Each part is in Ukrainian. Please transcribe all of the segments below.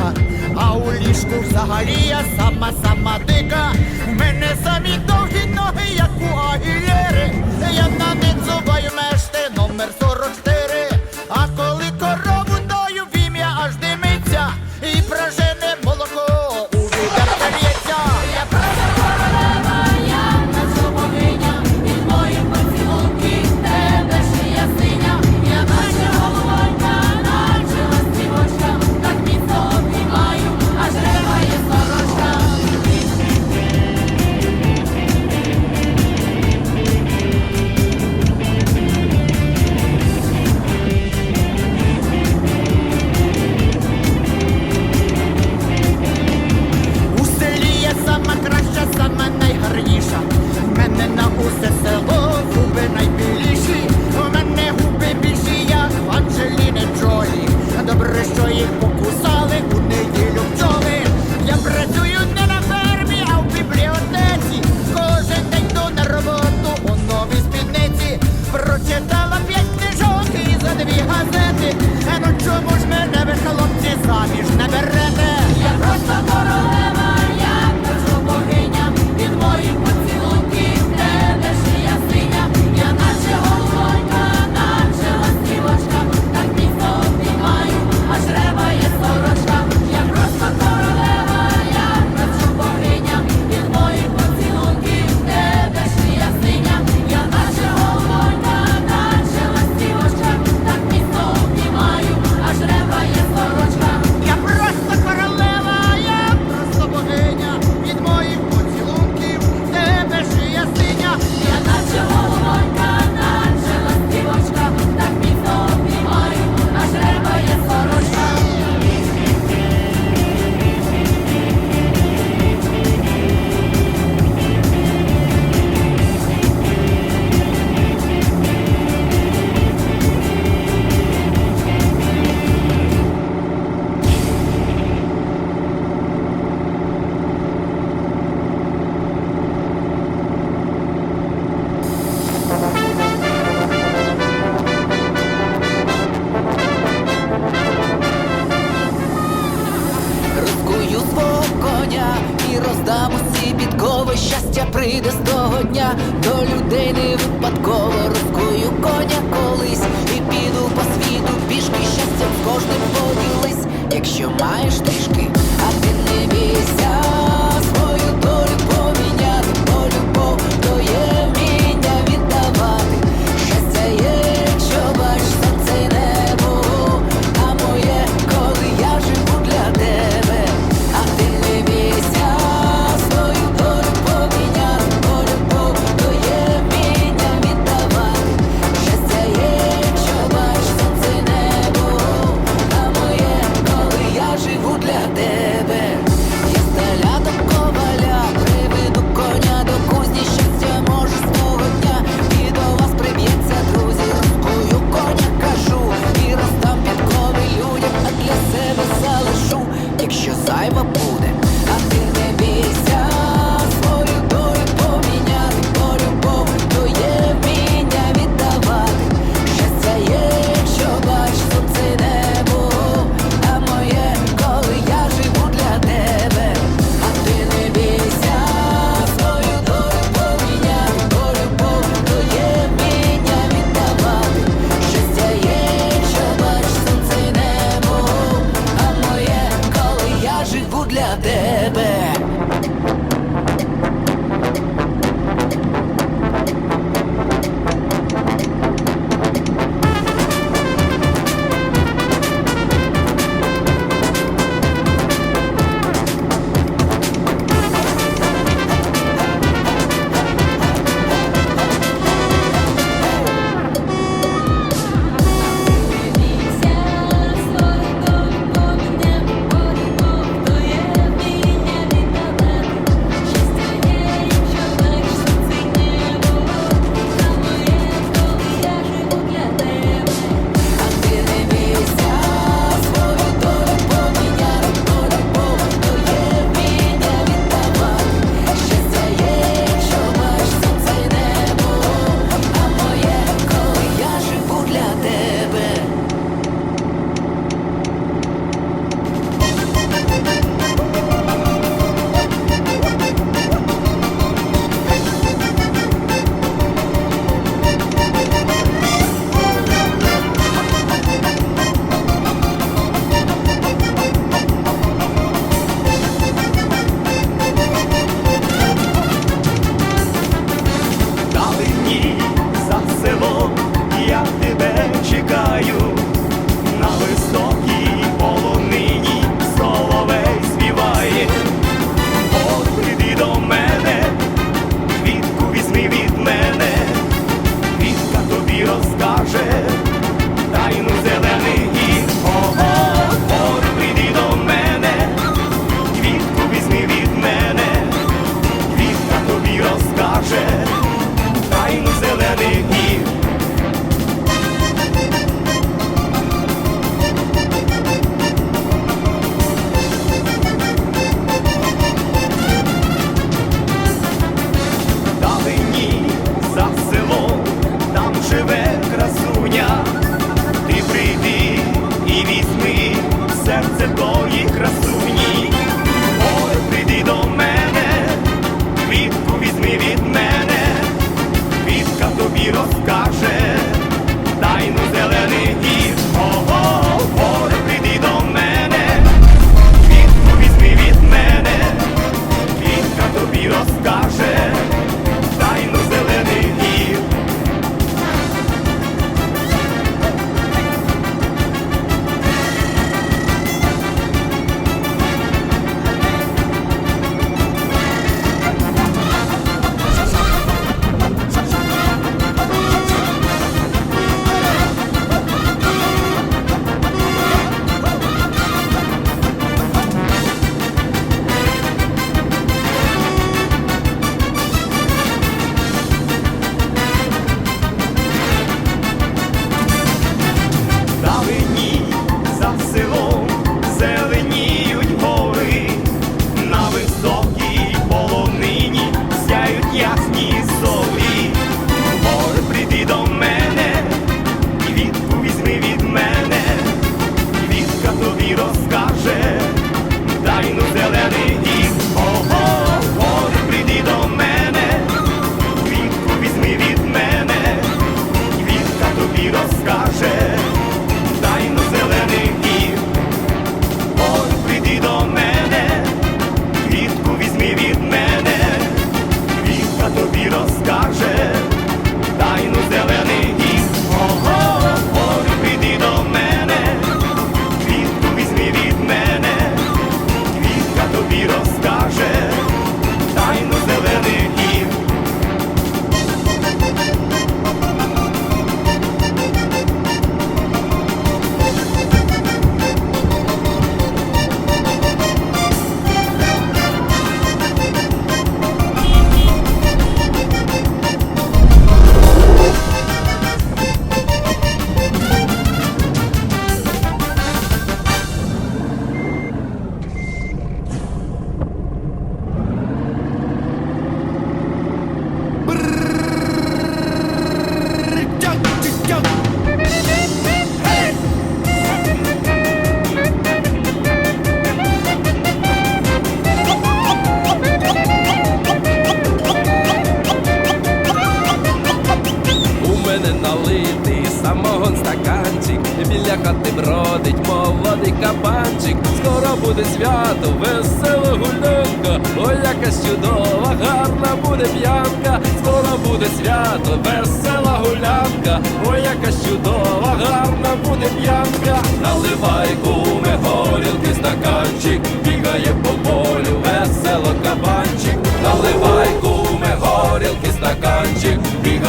дика, а у ліжку взагалі я сама сама дика, в мене самі до.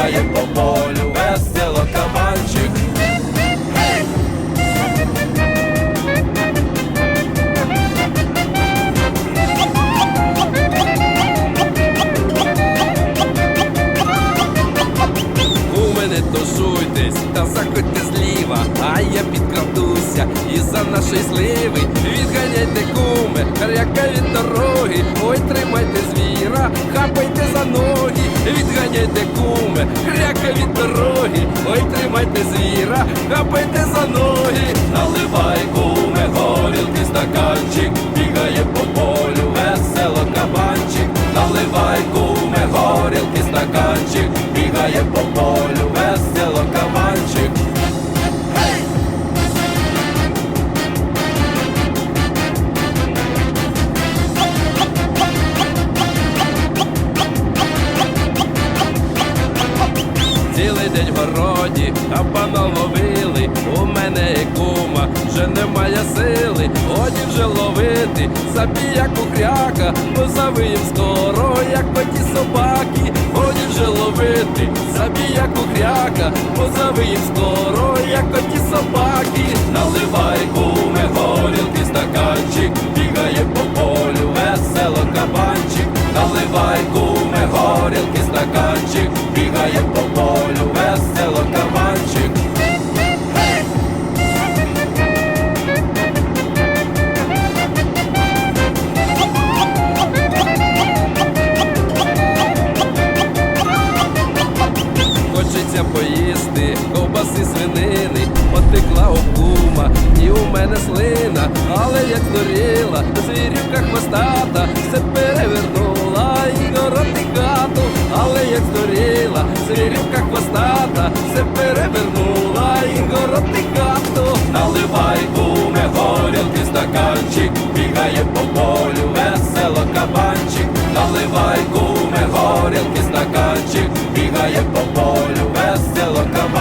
Бігає по полю, весело кабанчик. У мене тушуйтесь та заходьте зліва, а я підкрадуся і за нашої сливи відганяйте куми, ряка від дороги, ой, тримайте звіра, хапайте за ноги, відганяйте куми, ряка від дороги, ой, тримайте звіра, хапайте за ноги, наливай День в городі, а пана ловили. У мене і кума вже немає сили. Годі вже ловити, забій як укряка, бо завиєм скоро, як оті собаки. Годі вже ловити, забій як укряка, бо завиєм скоро, як оті собаки. Наливай куме, горілки стаканчик, бігає по полю, весело кабанчик. Наливай куме, горілки стаканчик, бігає по полю, весело кабанчик. Хочеться поїсти ковбаси свинини, потекла обкума, і у мене слина, але як здуріла, звірюка хвостата, все перевернула і гороти хату, але як здоріла, звірівка хвостата, все перевернула і городний хату, наливай куме, горілки стаканчик, бігає по полю, весело кабанчик, наливай куме, горілки стаканчик, бігає по полю, весело кабанчик.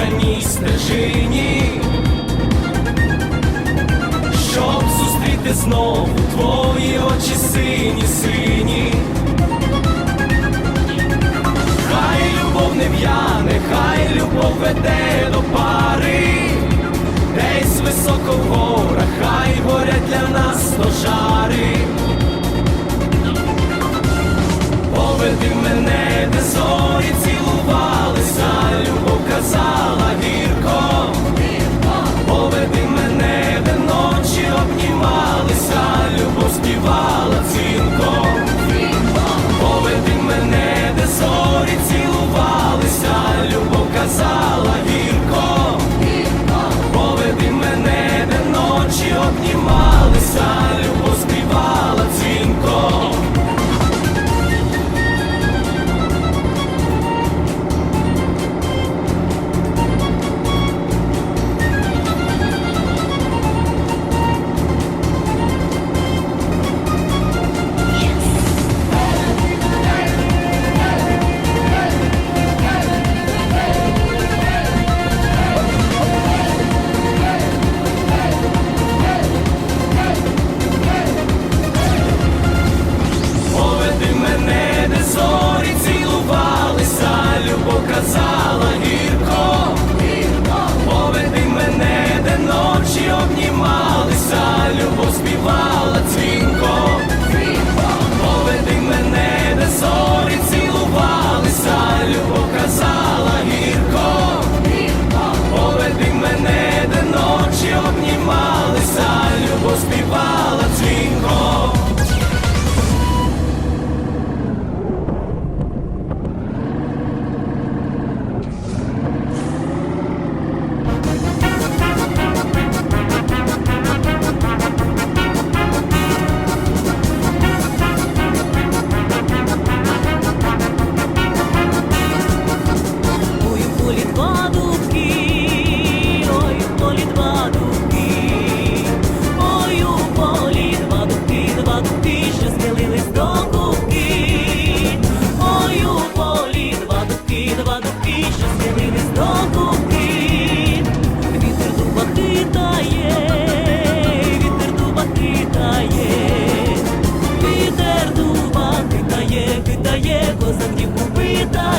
коханій стежині, щоб зустріти знову твої очі сині, сині, хай любов не в'яне, хай любов веде до пари, десь високо в горах, хай горять для нас стожари. Веди мене, де зорі цілувалися, любов казала вір.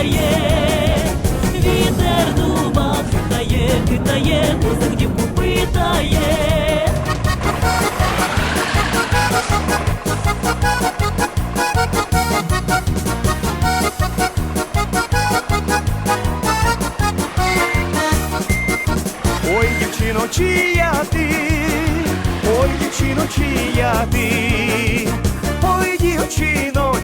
кидає, вітер дуба хитає, кидає, козак дівку питає. Ой, дівчино, чия ти, ой, дівчино, чия